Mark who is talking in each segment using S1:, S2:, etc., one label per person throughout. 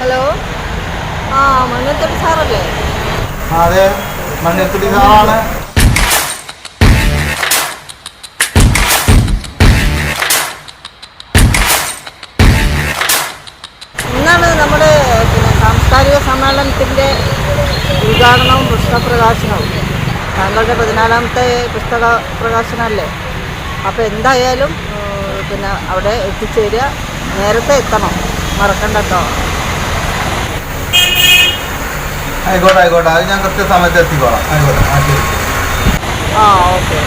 S1: Hello ആ മണ്ണത്തൊടി സാറല്ലേ? അതെ മണ്ണത്തൊടി സാറാണ്.
S2: ഇന്നാണ് നമ്മുടെ സാംസ്കാരിക സമ്മേളനത്തിന്റെ ഉദ്ഘാടനവും പുസ്തകപ്രകാശനവും താങ്കളുടെ പതിനാലാമത്തെ പുസ്തക പ്രകാശനമല്ലേ? അപ്പോൾ എന്തായാലും പിന്നെ അവിടെ എത്തിച്ചേരുക. നേരത്തെ എത്തണം. മറക്കണ്ട കേട്ടോ.
S1: ആയിക്കോട്ടെ ആയിക്കോട്ടെ. അത് ഞാൻ കൃത്യസമയത്ത് എത്തിക്കോളാം. ആയിക്കോട്ടെ ആ ശരി.
S2: ആ ഓക്കെ.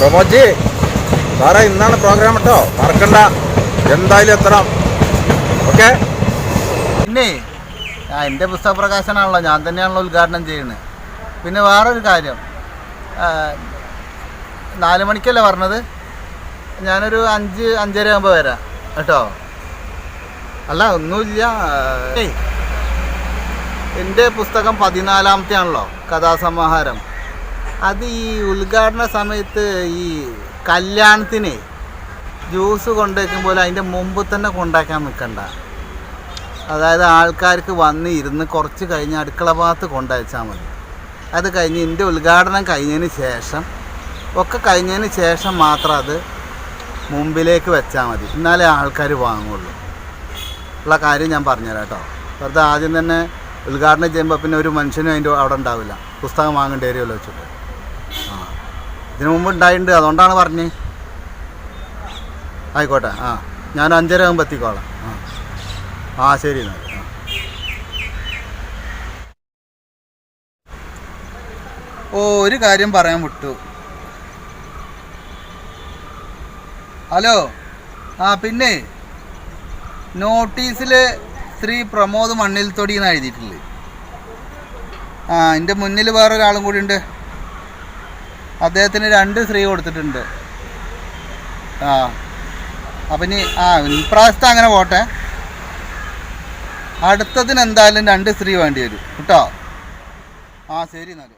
S3: പ്രമോജി സാറേ ഇന്നാണ് പ്രോഗ്രാം കേട്ടോ മറക്കണ്ട. എന്തായാലും എത്തണം. ഓക്കെ?
S1: പിന്നെ ആ എന്റെ പുസ്തക പ്രകാശനാണല്ലോ ഞാൻ തന്നെയാണല്ലോ ഉദ്ഘാടനം ചെയ്യുന്നത്. പിന്നെ വേറൊരു കാര്യം. നാല് മണിക്കല്ലേ പറഞ്ഞത്? ഞാനൊരു അഞ്ച് അഞ്ചര ആകുമ്പോൾ വരാം. കേട്ടോ. അല്ല ഒന്നുമില്ല. ഏയ്. എന്റെ പുസ്തകം പതിനാലാമത്തെ ആണല്ലോ കഥാസമാഹാരം. അത് ഈ ഉദ്ഘാടന സമയത്ത് ഈ കല്യാണത്തിന് ജ്യൂസ് കൊണ്ടുവയ്ക്കുമ്പോൾ അതിന്റെ മുമ്പ് തന്നെ കൊണ്ടാക്കാൻ നിൽക്കണ്ട. അതായത് ആൾക്കാർക്ക് വന്ന് ഇരുന്ന് കുറച്ച് കഴിഞ്ഞ് അടുക്കള ഭാഗത്ത് കൊണ്ടുവച്ചാൽ മതി. അത് കഴിഞ്ഞ് എന്റെ ഉദ്ഘാടനം കഴിഞ്ഞതിന് ശേഷം ഒക്കെ കഴിഞ്ഞതിന് ശേഷം മാത്രം അത് മുമ്പിലേക്ക് വെച്ചാൽ മതി. എന്നാലേ ആൾക്കാർ വാങ്ങുള്ളൂ. ഉള്ള കാര്യം ഞാൻ പറഞ്ഞുതരാം കേട്ടോ. വെറുതെ ആദ്യം തന്നെ ഉദ്ഘാടനം ചെയ്യുമ്പോൾ പിന്നെ ഒരു മനുഷ്യനും അതിന്റെ അവിടെ ഉണ്ടാവില്ല. പുസ്തകം വാങ്ങേണ്ടി വരുമല്ലോ വെച്ചിട്ട്. ആ. ഇതിനു മുമ്പ് ഉണ്ടായിട്ടുണ്ട്. അതുകൊണ്ടാണ് പറഞ്ഞ്. ആയിക്കോട്ടെ. ആ. ഞാൻ അഞ്ചര ആകുമ്പോൾ എത്തിക്കോളാം. ആ. ആ ശരി എന്നാൽ ഓ ഒരു കാര്യം പറയാൻ വിട്ടു. ഹലോ. ആ പിന്നെ നോട്ടീസിൽ ശ്രീ പ്രമോദ് മണ്ണിൽ തൊടി എന്ന് എഴുതിയിട്ടില്ലേ? ആ എന്റെ മുന്നിൽ വേറൊരാളും കൂടി ഉണ്ട്. അദ്ദേഹത്തിന് രണ്ട് സ്ത്രീ കൊടുത്തിട്ടുണ്ട്. ആ അപ്പം ഇനി ആ ഇപ്രാവശ്യത്തെ അങ്ങനെ പോട്ടെ. അടുത്തതിന് എന്തായാലും രണ്ട് സ്ത്രീ വേണ്ടി വരും. കേട്ടോ? ആ ശരി എന്നാൽ